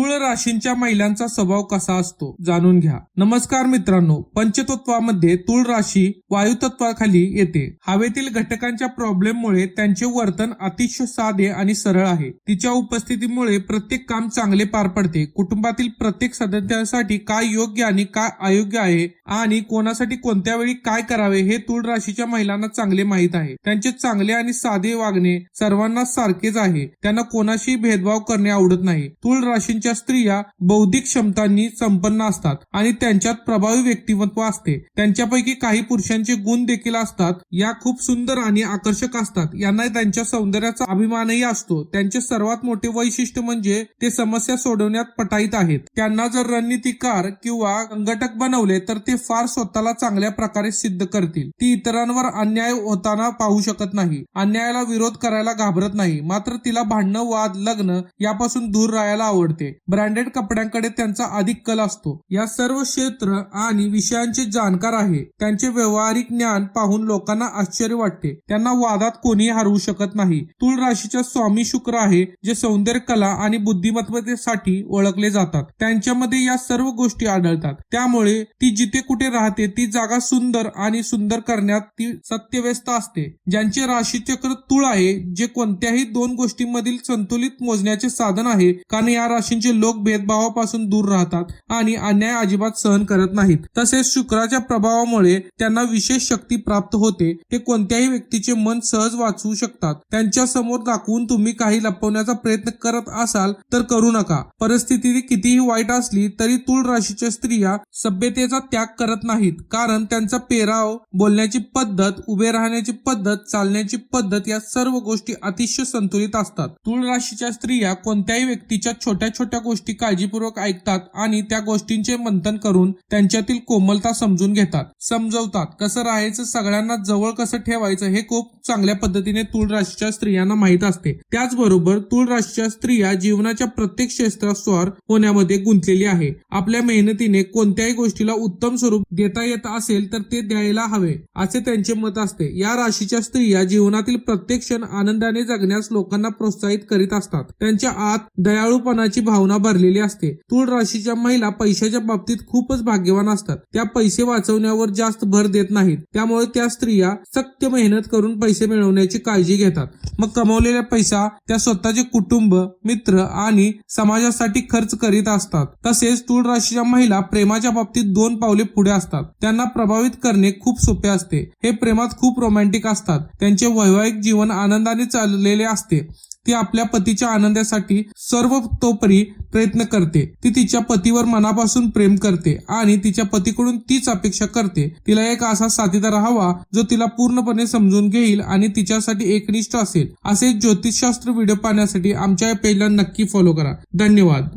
तुळ राशींच्या महिलांचा स्वभाव कसा असतो जाणून घ्या. नमस्कार मित्रांनो पंचतत्वामध्ये तुळ राशी वायुतत्वाखाली येते. हवेतील घटकांच्या प्रॉब्लेममुळे त्यांचे वर्तन अतिशय साधे आणि सरळ आहे. तिच्या उपस्थितीमुळे प्रत्येक काम चांगले पार पडते. कुटुंबातील प्रत्येक सदस्यासाठी काय योग्य आणि काय अयोग्य आहे आणि कोणासाठी कोणत्या वेळी काय करावे हे तुळ राशीच्या महिलांना चांगले माहीत आहे. त्यांचे चांगले आणि साधे वागणे सर्वांना सारखेच आहे. त्यांना कोणाशी भेदभाव करणे आवडत नाही. तुळ राशींच्या स्त्रिया बौद्धिक क्षमतांनी संपन्न असतात आणि त्यांच्यात प्रभावी व्यक्तिमत्व असते. त्यांच्यापैकी काही पुरुषांचे गुण देखील असतात. या खूप सुंदर आणि आकर्षक असतात. यांना त्यांच्या सौंदर्याचा अभिमानही असतो. त्यांचे सर्वात मोठे वैशिष्ट्य म्हणजे ते समस्या सोडवण्यात पटाईत आहेत. त्यांना जर रणनीतिकार किंवा संघटक बनवले तर ते फार स्वतःला चांगल्या प्रकारे सिद्ध करतील. ती इतरांवर अन्याय होताना पाहू शकत नाही. अन्यायाला विरोध करायला घाबरत नाही. मात्र तिला भांडणं वाद लग्न यापासून दूर राहायला आवडते. ब्रँडेड कपड्यांकडे त्यांचा अधिक कल असतो. या सर्व क्षेत्र आणि विषयांचे जाणकार आहे. त्यांचे व्यवहारिक ज्ञान पाहून लोकांना आश्चर्य वाटते. त्यांना वादात कोणीही हरवू शकत नाही. तुळ राशीच्या स्वामी शुक्र आहे जे सौंदर्य कला आणि बुद्धिमत्तेसाठी ओळखले जातात. त्यांच्यामध्ये या सर्व गोष्टी आढळतात. त्यामुळे ती जिथे कुठे राहते ती जागा सुंदर आणि सुंदर करण्यात ती सत्यव्यस्त असते. ज्यांचे राशीचक्र तुळ आहे जे कोणत्याही दोन गोष्टींमधील संतुलित मोजण्याचे साधन आहे कारण या राशी राशींचे लोक भेदभावापासून दूर राहतात आणि अन्याय अजिबात सहन करत नाहीत. तसेच शुक्राच्या प्रभावामुळे त्यांना विशेष शक्ती प्राप्त होते. ते कोणत्याही व्यक्तीचे मन सहज वाचवू शकतात. त्यांच्यासमोर दाखवून तुम्ही काही लपवण्याचा प्रयत्न करत असाल तर करू नका. परिस्थिती कितीही वाईट असली तरी तुळ राशीच्या स्त्रिया सभ्यतेचा त्याग करत नाहीत. कारण त्यांचा पेराव बोलण्याची पद्धत उभे राहण्याची पद्धत चालण्याची पद्धत या सर्व गोष्टी अतिशय संतुलित असतात. तुळ राशीच्या स्त्रिया कोणत्याही व्यक्तीच्या छोट्या छोट्या गोष्टी काळजीपूर्वक ऐकतात आणि त्या गोष्टींचे मंथन करून त्यांच्यातील कोमलता समजून घेतात. समजवतात. कसं राहायचं सगळ्यांना जवळ कसं ठेवायचं हे खूप चांगल्या पद्धतीने तुळ राशीच्या स्त्रियांना माहीत असते. त्याचबरोबर तुळ राशीच्या स्त्रिया जीवनाच्या प्रत्येक क्षेत्रात स्वार होण्यामध्ये गुंतलेली आहे. आपल्या मेहनतीने कोणत्याही गोष्टीला उत्तम स्वरूप देता येत असेल तर ते द्यायला हवे असे त्यांचे मत असते. या राशीच्या स्त्रिया जीवनातील प्रत्येक क्षण आनंदाने जगण्यास लोकांना प्रोत्साहित करीत असतात. त्यांच्या आत दयाळूपणाची भावना भरलेली असते. तुळ राशीच्या महिला पैशाच्या बाबतीत खूपच भाग्यवान असतात. त्या पैसे वाचवण्यावर जास्त भर देत नाहीत. त्यामुळे त्या स्त्रिया सत्य मेहनत करून पैसे मिळवण्याची काळजी घेतात. मग कमवलेला पैसा त्या स्वतःचे कुटुंब मित्र आणि समाजासाठी खर्च करीत असतात. तसेच तुळ राशीच्या महिला प्रेमाच्या बाबतीत दोन पावले पुढे असतात. त्यांना प्रभावित करणे खूप सोपे असते. हे प्रेमात खूप रोमॅन्टिक असतात. त्यांचे वैवाहिक जीवन आनंदाने चाललेले असते. ती आपल्या पतीच्या आनंदासाठी सर्व तोपरी प्रयत्न करते. ती तिच्या पतीवर मनापासून प्रेम करते आणि तिच्या पतीकडून तीच अपेक्षा करते. तिला एक असा साथीदार हवा जो तिला पूर्णपणे समजून घेईल आणि तिच्यासाठी एकनिष्ठ असेल. असे ज्योतिषशास्त्र व्हिडिओ पाहण्यासाठी आमच्या या पेजला नक्की फॉलो करा. धन्यवाद.